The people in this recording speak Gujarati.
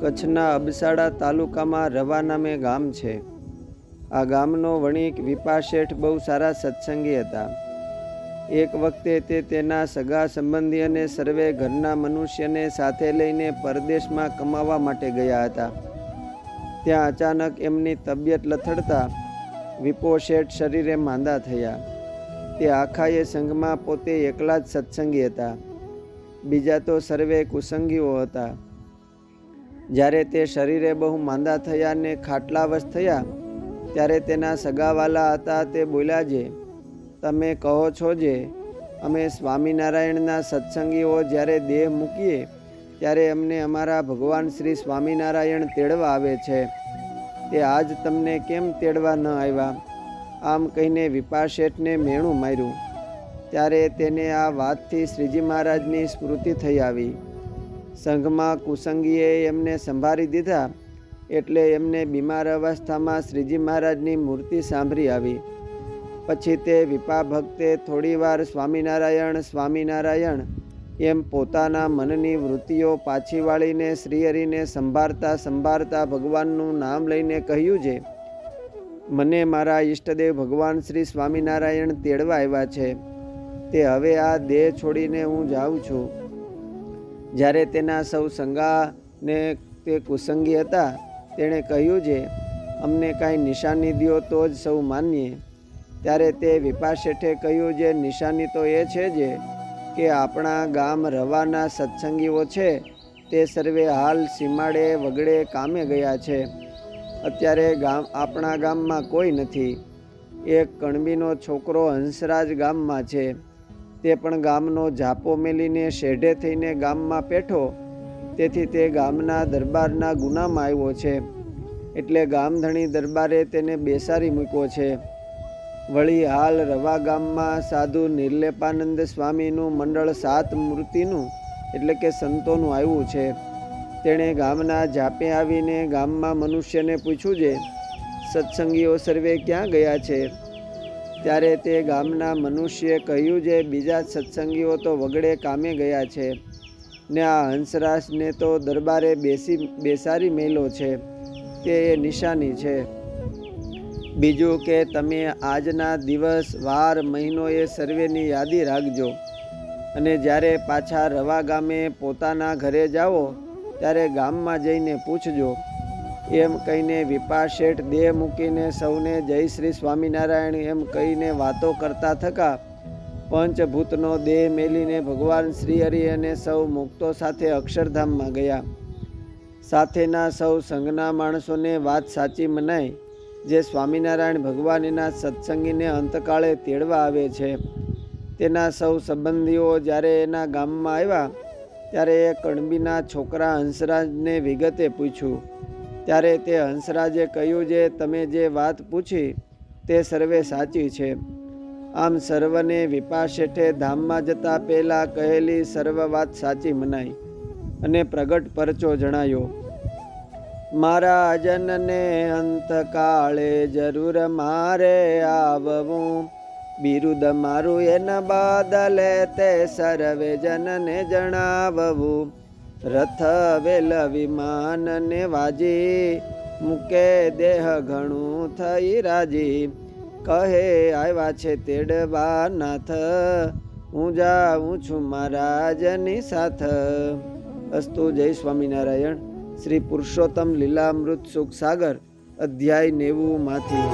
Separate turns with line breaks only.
કચ્છના અબસાડા તાલુકામાં રવા નામે ગામ છે. આ ગામનો વણિક વિપા શેઠ બહુ સારા સત્સંગી હતા. એક વખતે તે તેના સગા સંબંધી અને સર્વે ઘરના મનુષ્યને સાથે લઈને પરદેશમાં કમાવા માટે ગયા હતા. ત્યાં અચાનક એમની તબિયત લથડતા વિપો શેઠ શરીરે માંદા થયા. તે આખાએ સંઘમાં પોતે એકલા જ સત્સંગી હતા. બીજા તો સર્વે કુસંગીઓ હતા. જ્યારે તે શરીરે બહુ માંદા થયા ને ખાટલાવશ થયા, ત્યારે તેના સગાવાલા હતા તે બોલ્યા જે તમે કહો છો જે, અમે સ્વામિનારાયણના સત્સંગીઓ જ્યારે દેહ મૂકીએ, ત્યારે અમને અમારા ભગવાન શ્રી સ્વામિનારાયણ તેડવા આવે છે. તે આજ તમને કેમ તેડવા ન આવ્યા? આમ કહીને વિપા શેઠને મેણું માર્યું. ત્યારે તેને આ વાતથી શ્રીજી મહારાજની સ્મૃતિ થઈ આવી. સંઘમાં કુસંગીએ એમને સંભાળી દીધા એટલે એમને બીમાર અવસ્થામાં શ્રીજી મહારાજની મૂર્તિ સાંભળી આવી. પછી તે વિપા ભક્તે થોડીવાર સ્વામિનારાયણ સ્વામિનારાયણ એમ પોતાના મનની વૃત્તિઓ પાછી વાળીને શ્રીહરિને સંભાળતા સંભાળતા ભગવાનનું નામ લઈને કહ્યું છે, મને મારા ઈષ્ટદેવ ભગવાન શ્રી સ્વામિનારાયણ તેડવા આવ્યા છે. તે હવે આ દેહ છોડીને હું જાઉં છું. જ્યારે તેના સૌ સંગાને તે કુસંગી હતા, તેણે કહ્યું છે અમને કાંઈ નિશાની દ્યો તો જ સૌ માનીએ. ત્યારે તે વિપા શેઠે કહ્યું જે, નિશાની તો એ છે જે, કે આપણા ગામ રવાના સત્સંગીઓ છે, તે સર્વે હાલ સીમાડે વગડે કામે ગયા છે. અત્યારે ગામ, આપણા ગામમાં કોઈ નથી. એક કણબીનો છોકરો હંસરાજ ગામમાં છે. તે પણ ગામનો ઝાપો મેલીને શેઢે થઈને ગામમાં પેઠો. તેથી તે ગામના દરબારના ગુનામાં આવ્યો છે. એટલે ગામધણી દરબારે તેને બેસારી મૂક્યો છે. વળી હાલ રવા ગામમાં સાધુ નિર્લેપાનંદ સ્વામીનું મંડળ સાત મૂર્તિનું, એટલે કે સંતોનું આવ્યું છે. તેણે ગામના જાપે આવીને ગામમાં મનુષ્યને પૂછ્યું છે સત્સંગીઓ સર્વે ક્યાં ગયા છે? ત્યારે તે ગામના મનુષ્યએ કહ્યું છે બીજા સત્સંગીઓ તો વગડે કામે ગયા છે. ને આ હંસરાજને તો દરબારે બેસી બેસારી મેલો છે. તે એ નિશાની છે. બીજું કે તમે આજના દિવસ, વાર, મહિનો એ સર્વેની યાદી રાખજો. અને જ્યારે પાછા રવા ગામે પોતાના ઘરે જાઓ, ત્યારે ગામમાં જઈને પૂછજો. એમ કહીને વિપા શેઠ દેહ મૂકીને સૌને જય શ્રી સ્વામિનારાયણ એમ કહીને વાતો કરતા થકા. પંચભૂતનો દેહ મેલીને ભગવાન શ્રી હરિ અને સૌ મુક્તો સાથે અક્ષરધામમાં ગયા. સાથેના સૌ સંઘના માણસોને વાત સાચી મનાય જે સ્વામિનારાયણ ભગવાનના સત્સંગીને અંતકાળે તેડવા આવે છે. તેના સૌ સંબંધીઓ જ્યારે એના ગામમાં આવ્યા, ત્યારે એ કણબીના છોકરા હંસરાજને વિગતે પૂછ્યું ત્યારે તે હંસરાજે કહ્યું જે તમે જે વાત પૂછી તે સર્વે સાચી છે. આમ સર્વને વિપા શેઠે ધામમાં જતા પહેલાં કહેલી સર્વ વાત સાચી મનાઈ અને પ્રગટ પરચો જણાયો. મારા જનને અંતકાળે જરૂર મારે આવવું. બિરુદ મારું એના બદલે તે સર્વે જનને જણાવવું. રથ વેલ વિમાન ને વાજી, મૂકે દેહ ઘણું થઈ રાજી. કહે, આવ્યા છે તેડવા નાથ, હું જાઉં છું મહારાજની સાથ. અસ્તુ જય સ્વામિનારાયણ. શ્રી પુરુષોત્તમ લીલામૃત સુખ સાગર, અધ્યાય નેવું માંથી